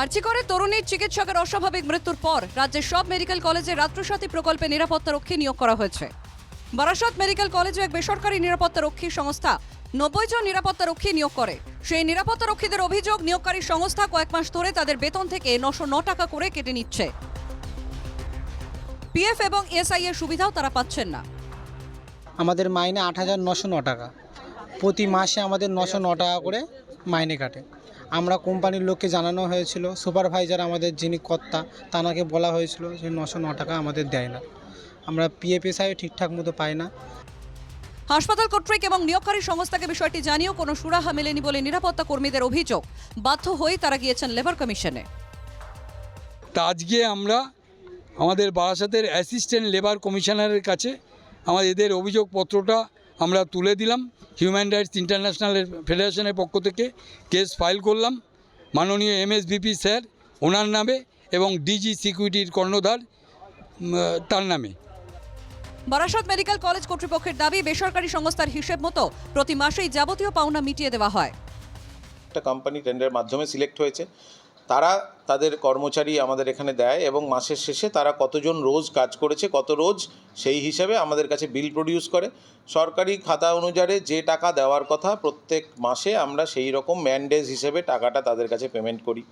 আর্জি করে তরুণীর চিকিৎসকের অস্বাভাবিক মৃত্যুর পর রাজ্যের সব মেডিকেল কলেজে রাত্রসাথী প্রকল্পে নিরাপত্তারক্ষী নিয়োগ করা হয়েছে। বারাসত মেডিকেল কলেজে এক বেসরকারি নিরাপত্তারক্ষী সংস্থা নব্বই জন নিরাপত্তারক্ষী নিয়োগ করে। সেই নিরাপত্তারক্ষীদের অভিযোগ, নিয়োগকারী সংস্থা কয়েক মাস ধরে তাদের বেতন থেকে নশো ন টাকা করে কেটে নিচ্ছে। পিএফ এবং এসআই এর সুবিধাও তারা পাচ্ছেন না। আমাদের মাইনে আট হাজার নশো ন টাকা। প্রতি মাসে আমাদের নশো ন টাকা করে মাইনে কাটে। আমরা কোম্পানির লোককে জানানো হয়েছিল সুপারভাইজার আমাদের যিনি কর্তা তানাকে বলা হয়েছিল যে নশো ন টাকা আমাদের দেয় না। আমরা পিএফএসআই ঠিকঠাক মতো পাই না। হাসপাতাল কর্তৃক এবং নিয়োগকারী সংস্থাকে বিষয়টি জানিয়েও কোনো সুরাহা মেলেনি বলে নিরাপত্তা কর্মীদের অভিযোগ। বাধ্য হয়ে তারা গিয়েছেন লেবার কমিশনে। তা আজকে আমরা আমাদের বারাসাতের অ্যাসিস্ট্যান্ট লেবার কমিশনারের কাছে আমাদের এদের অভিযোগপত্রটা আমরা তুলে দিলাম। হিউম্যান রাইটস ইন্টারন্যাশনাল ফেডারেশনের পক্ষ থেকে কেস ফাইল করলাম। মাননীয় এমএসবিপি স্যার ওনার নামে এবং ডিজি সিকিউরিটির কর্ণধার তার নামে। বারাসত মেডিকেল কলেজ কর্তৃপক্ষের দাবি বেসরকারি সংস্থার হিসেব মতো প্রতি মাসেই যাবতীয় পাওনা মিটিয়ে দেওয়া হয়। একটা কোম্পানি টেন্ডারের মাধ্যমে সিলেক্ট হয়েছে। তারা তাদের কর্মচারী আমাদের এখানে দেয় এবং মাসের শেষে তারা কতজন রোজ কাজ করেছে কত রোজ সেই হিসাবে আমাদের কাছে বিল প্রডিউস করে। সরকারি খাতা অনুযায়ী যে টাকা দেওয়ার কথা প্রত্যেক মাসে আমরা সেই রকম ম্যান্ডেজ হিসেবে টাকাটা তাদের কাছে পেমেন্ট করি।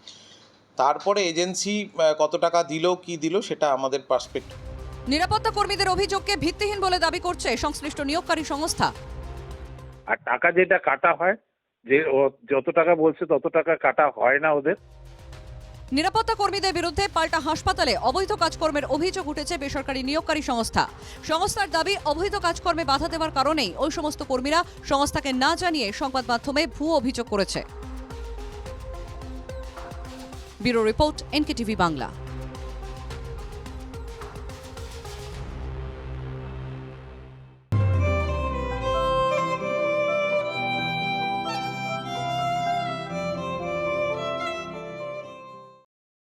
তারপরে এজেন্সি কত টাকা দিল কি দিল সেটা আমাদের পার্সপেক্টিভ নিরাপত্তা কর্মীদের অভিযোগকে ভিত্তিহীন বলে দাবি করছে সংশ্লিষ্ট নিয়োগকারী সংস্থা। আর টাকা যেটা কাটা হয় যে ও যত টাকা বলছে তত টাকা কাটা হয় না ওদের। নিরাপত্তা কর্মীদের বিরুদ্ধে পাল্টা হাসপাতালে অবৈধ কাজকর্মের অভিযোগ উঠেছে বেসরকারি নিয়োগকারী সংস্থা। সংস্থার দাবি, অবৈধ কাজকর্মে বাধা দেওয়ার কারণেই ওই সমস্ত কর্মীরা সংস্থাকে না জানিয়ে সংবাদ মাধ্যমে ভুয়ো অভিযোগ করেছে। Bureau report, NKTV Bangla.